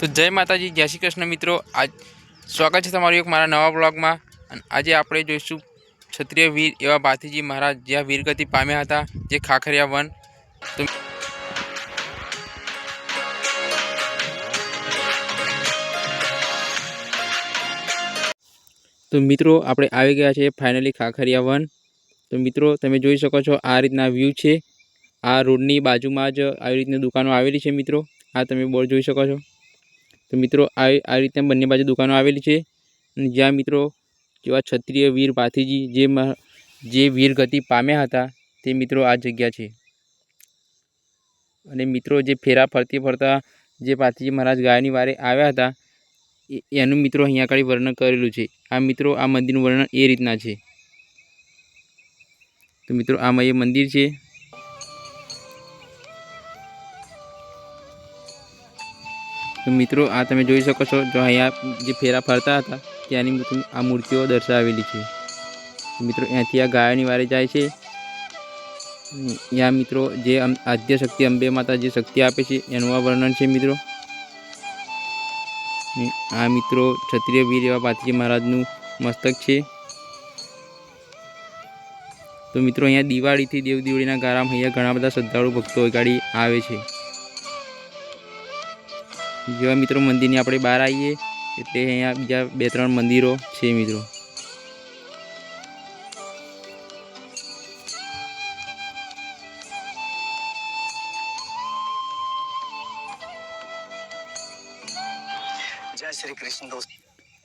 તો જય માતાજી, જય શ્રી કૃષ્ણ મિત્રો. આજ સ્વાગત છે તમારું એક મારા નવા બ્લોગમાં. અને આજે આપણે જોઈશું ક્ષત્રિય વીર એવા ભાતીજી મહારાજ, જ્યાં વીરગતિ પામ્યા હતા, જે ખાખરિયા વન. તો તો મિત્રો, આપણે આવી ગયા છે ફાઇનલી ખાખરિયા વન. તો મિત્રો, તમે જોઈ શકો છો આ રીતના વ્યૂ છે. આ રોડની બાજુમાં જ આવી રીતની દુકાનો આવેલી છે મિત્રો. આ તમે બોર્ડ જોઈ શકો છો. તો મિત્રો, આ આ રીતે બંને બાજુ દુકાનો આવેલી છે. અને જ્યાં મિત્રો જેવા ક્ષત્રિય વીર ભાથીજી જે જે વીર ગતિ પામ્યા હતા, તે મિત્રો આ જગ્યા છે. અને મિત્રો, જે ફેરા ફરતી ફરતા જે પાથીજી મહારાજ ગાયની વારે આવ્યા હતા એનું મિત્રો અહીંયા આગળ વર્ણન કરેલું છે. આ મિત્રો, આ મંદિરનું વર્ણન એ રીતના છે. તો મિત્રો આ એ મંદિર છે. તો મિત્રો, આ તમે જોઈ શકો છો, જો અહીંયા જે ફેરા ફરતા હતા, ત્યાંની આ મૂર્તિઓ દર્શાવેલી છે. મિત્રો અહીંયાથી આ ગાયોની વારે જાય છે. ત્યાં મિત્રો, જે આદ્ય શક્તિ અંબે માતા જે શક્તિ આપે છે, એનું આ વર્ણન છે મિત્રો. આ મિત્રો ક્ષત્રિય વીર એવા પાથજી મહારાજનું મસ્તક છે. તો મિત્રો, અહીંયા દિવાળીથી દેવ દિવાળીના ગારામાં અહીંયા ઘણા બધા શ્રદ્ધાળુ ભક્તો ગાડી આવે છે. જેવા મિત્રો મંદિરની આપણે બહાર આવીએ એટલે અહીંયા બીજા બે ત્રણ મંદિરો છે મિત્રો.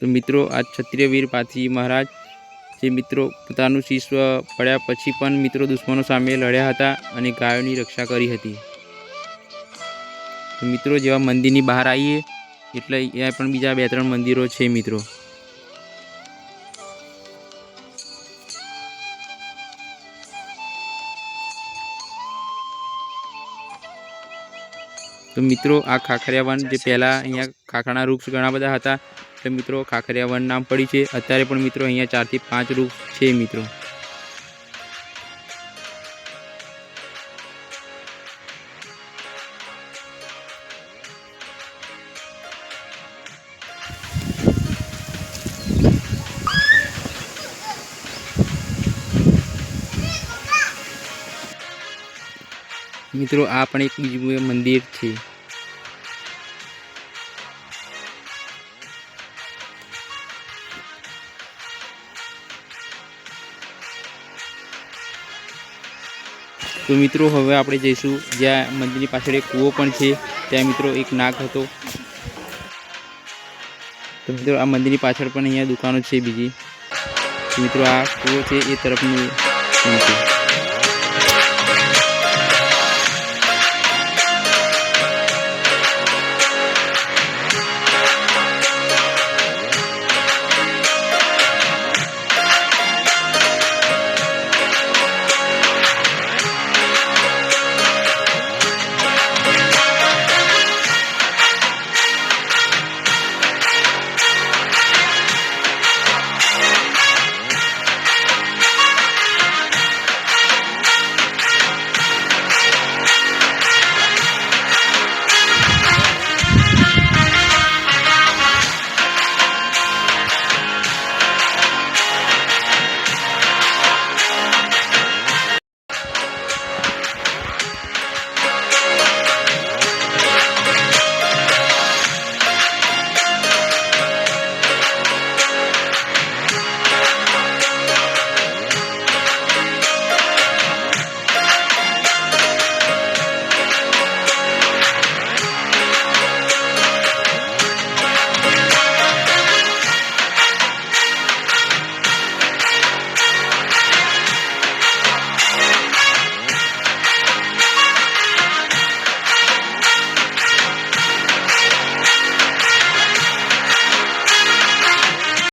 તો મિત્રો આ ક્ષત્રિય વીર પાથી મહારાજ જે મિત્રો પોતાનું શિષ્ય પડ્યા પછી પણ મિત્રો દુશ્મનો સામે લડ્યા હતા અને ગાયોની રક્ષા કરી હતી. તો મિત્રો, જેવા મંદિરની બહાર આવીએ, એટલે અહીંયા પણ બીજા બે ત્રણ મંદિરો છે મિત્રો. તો મિત્રો, આ ખાખરિયા વન જે પહેલાં અહીંયા ખાખરાના વૃક્ષ ઘણા બધા હતા, તો મિત્રો, ખાખરિયા વન નામ પડી છે. અત્યારે પણ મિત્રો, અહીંયા ચારથી પાંચ વૃક્ષ છે મિત્રો. મિત્રો, આ પણ એક બીજું મંદિર છે. તો મિત્રો, હવે આપણે જઈશું. જ્યાં મંદિરની પાછળ એક કૂવો પણ છે. ત્યાં મિત્રો એક નાગ હતો. તો મિત્રો, આ મંદિરની પાછળ પણ અહીંયા દુકાનો છે બીજી. મિત્રો, આ કૂવો છે એ તરફની છે